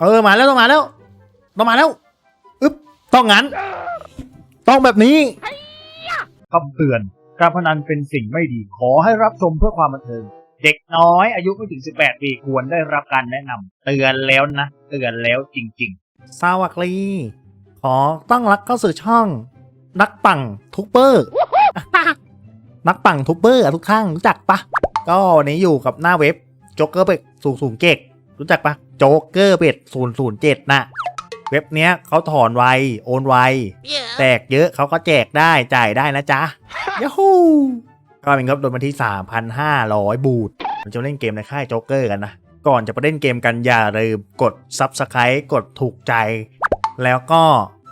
เออมาแล้วต้องมาแล้วต้องมาแล้วอึ๊บต้องงั้น ต้องแบบนี้คำเตือน การพนันเป็นสิ่งไม่ดี ขอให้รับชมเพื่อความบันเทิง เด็กน้อยอายุไม่ถึง 18 ปีควรได้รับการแนะนำเตือนแล้วนะ เตือนแล้วจริงๆ สวัสดีขอต้อนรับเข้าสู่ช่อง นักปั่งทุกเปอร์นักปั่งทุกเปอร์อะทุกท่านรู้จักปะก็วันนี้อยู่กับหน้าเว็บโจ๊กเกอร์เบ็ดศูนย์ศูนย์เจ็ดรู้จักปะ โจ๊กเกอร์เบ็ดศูนย์ศูนย์เจ็ดนะเว็บเนี้ยเขาถอนไว โอนไว แตกเยอะเขาก็แจกได้จ่ายได้นะจ๊ะย a ฮูก็เป็นครับโดนมาที่ 3,500 บูทมันจะเล่นเกมในค่ายโจ๊กเกอร์กันนะ ก่อนจะไปเล่นเกมกันอย่าลืมกด Subscribe กดถูกใจ แล้วก็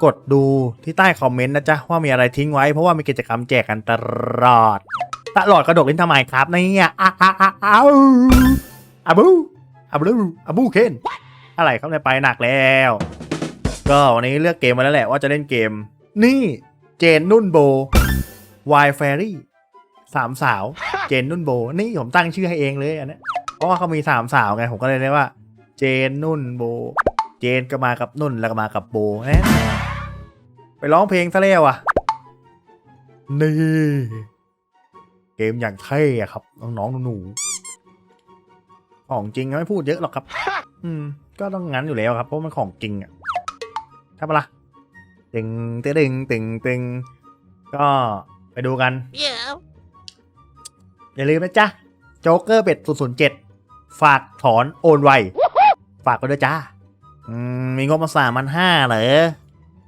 กดดูที่ใต้คอมเมนต์นะจ๊ะ ว่ามีอะไรทิ้งไว้เพราะว่ามีกิจกรรมแจกกันตลอด ตลอดกระดกลิ้นทำไมครับเนี่ยอ้าอ้าอ้าอ้าวอาบู อาบูอาบูเคนอะไรครับเนี่ยไปหนักแล้ว ก็วันนี้เลือกเกมมาแล้วแหละว่าจะเล่นเกม นี่เจนนุ่นโบวายแฟรี่สามสาวเจนนุ่นโบ นี่ผมตั้งชื่อให้เองเลยอันเนี้ยเพราะว่าเขามีสามสาวไงผมก็เลยเรียกว่า เจนนุ่นโบ เจนก็มากับนุ่นแล้วก็มากับโบแน่ไปร้องเพลงซะแล้วอะ นี่ เกมอย่างเท่อะครับน้องๆหนูๆ ของจริงไม่พูดเยอะหรอกครับ อืม ก็ต้องงั้นอยู่แล้วครับ เพราะมันของจริงอะใช่ปะล่ะตึงตึงตึงตึงตึงก็ไปดูกัน Yeah. อย่าลืมนะจ๊ะ โจ๊กเกอร์เบ็ด007ฝากถอนโอนไว ฝากไปด้วยจ้า อืม มีงบมาสามพันห้าเหรอ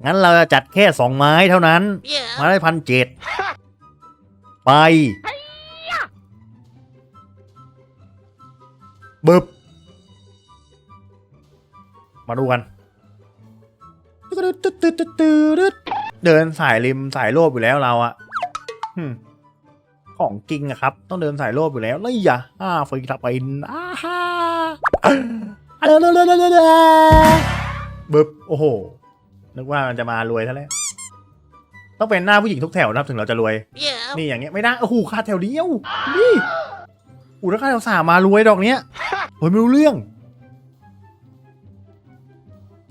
งั้นเราจะจัดแค่สองไม้เท่านั้น Yeah. ไมาได้พันเจ็ดไป บึบมาดูกัน เดินสายริมสายโลบอยู่แล้วเราอะหึของจริงอะครับ ต้องเดินสายโลบอยู่แล้วเลยอย่าอ่าฟรีทับไปอ่าฮ่าอ่าเด้อเด้อเด้อเด้อเด้อบึบโอ้โห นึกว่ามันจะมารวยซะแล้ว ต้องเป็นหน้าผู้หญิงทุกแถวนะครับถึงเราจะรวย Yeah. นี่อย่างเงี้ยไม่ได้โอ้โหค่าแถวเดียวนี่ อู้ถ้าค่าวสามารวยดอกเนี้ยเฮ้ยไม่รู้เรื่อง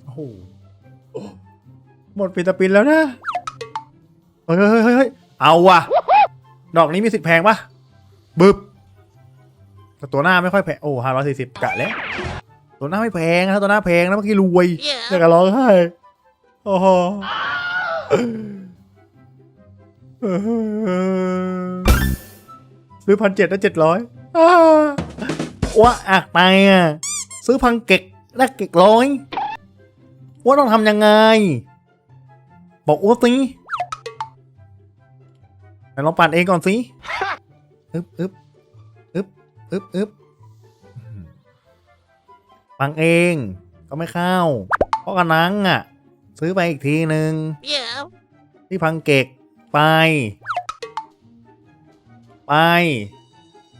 โอ้โห หมดปิตะปินแล้วนะ เฮ้ยเฮ้ยเฮ้ยเอาว่ะ ดอกนี้มีสิทธิ์แพงปะบึบแต่ตัวหน้าไม่ค่อยแพง โอ้ห้าร้อยสี่สิบกะแล้ว ตัวหน้าไม่แพงนะตัวหน้าแพงนะเมื่อกี้รวย Yeah. อยากจะร้องไห้โอ้โหซื้อพันเจ็ดได้เจ็ดร้อย ว่าอักไปอะ ซื้อพันเก็กได้เก็กร้อยว่าต้องทำยังไง บอกอ้วสิไหนลองปั่นเองก่อนสิอึบอึบอึบอึบอึบปั่นเองก็ไม่เข้า เพราะกระนังอะ ซื้อไปอีกทีหนึ่ง Yeah. ที่พังเกกไป ไป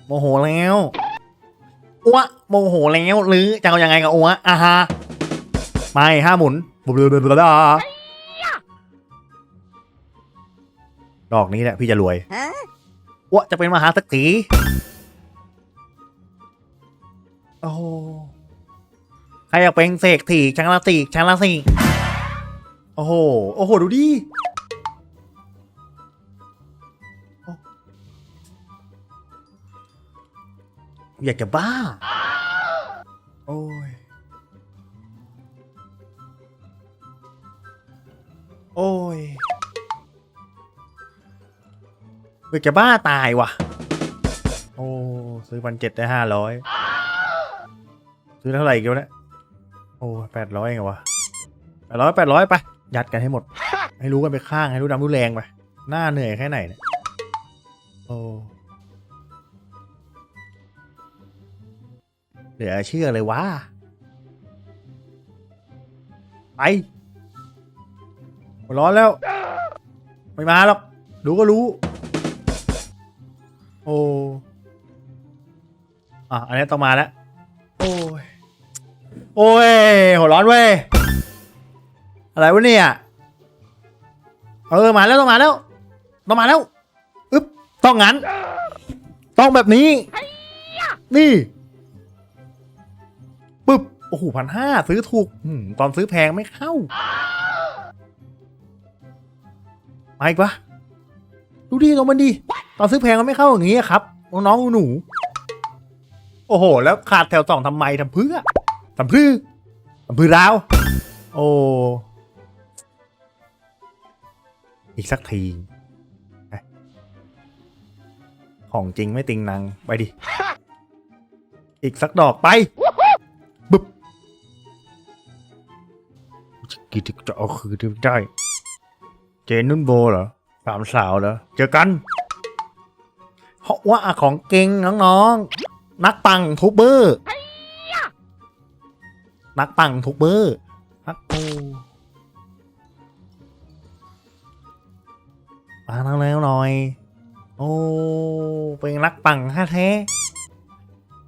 โมโหแล้วอ้วโมโหแล้วหรือจะเอายังไงกับอ้วอะฮะไม่ห้าหมุนบุบบุบบุบบุบดอกนี้แหละพี่จะรวยอ้วจะเป็นมหาเศรษฐีโอ้ใครอยากเป็นเศรษฐีชังละสีชังละสีโอ้โห โอ้โห ดูดิ อยากจะบ้า โอ้ย โอ้ยอยากจะบ้าตายว่ะ โอ้ ซื้อพันเจ็ดได้ห้าร้อยซื้อเท่าไหร่อีกแล้วเนี่ยโอ้แปดร้อยไงวะแปดร้อยแปดร้อยไป ยัดกันให้หมด ให้รู้กันไปข้าง ให้รู้ดำรู้แรงไป หน้าเหนื่อยแค่ไหนเนี่ยโอ้ เหลือเชื่อเลยว่าไปหัวร้อนแล้ว ไม่มาหรอกดูก็รู้ โอ้อะอันนี้ต้องมาแล้ว โอ้ย โอ้ย หัวร้อนเว้ย อะไรวะเนี่ย เออ มาแล้วต้องมาแล้ว ต้องมาแล้ว อึ๊บ ต้องงั้น ต้องแบบนี้ นี่ อ้โหพันห้าซื้อถูกตอนซื้อแพงไม่เข้ามาอีกปะดูดิลงมันดี ตอนซื้อแพงมันไม่เข้าอย่างนี้ครับ น้องหนู โอ้โห แล้วขาดแถวสองทำไมทำเพื่อทำเพื่อทำเพื่อราว โอ้อีกสักที ของจริงไม่ติงนังไปดิ อีกสักดอกไป กี่ถึงจะเอาคืนได้ เจนนุ่นโบเหรอสามสาวเหรอเจอกันเพราะว่าของเก่งน้องๆ นักปังทูบเบอร์ นักปังทูบเบอร์นักโอมาแล้วแล้วหน่อย โอ้ เป็นนักปังแท้แท้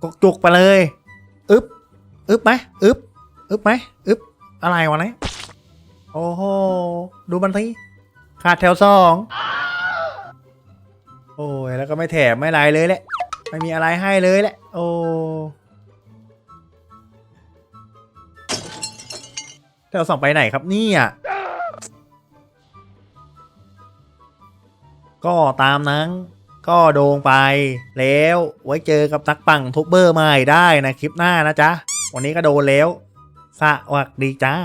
กกจุกไปเลย อึ๊บ อึ๊บไหมอึ๊บ อึ๊บไหมอึ๊บ อะไรวะเนี่ย โอ้โห ดูมันทีขาดแถวสอง โอ้ย แล้วก็ไม่แถมไม่ไรเลยแหละ ไม่มีอะไรให้เลยแหละ โอ้แถวสองไปไหนครับนี่ยก็ตามนั้น ก็โดงไป แล้วไว้เจอกับนักปังทุบเบอร์ใหม่ได้นะคลิปหน้านะจ๊ะ วันนี้ก็โดนแล้ว สวัสดีจ้า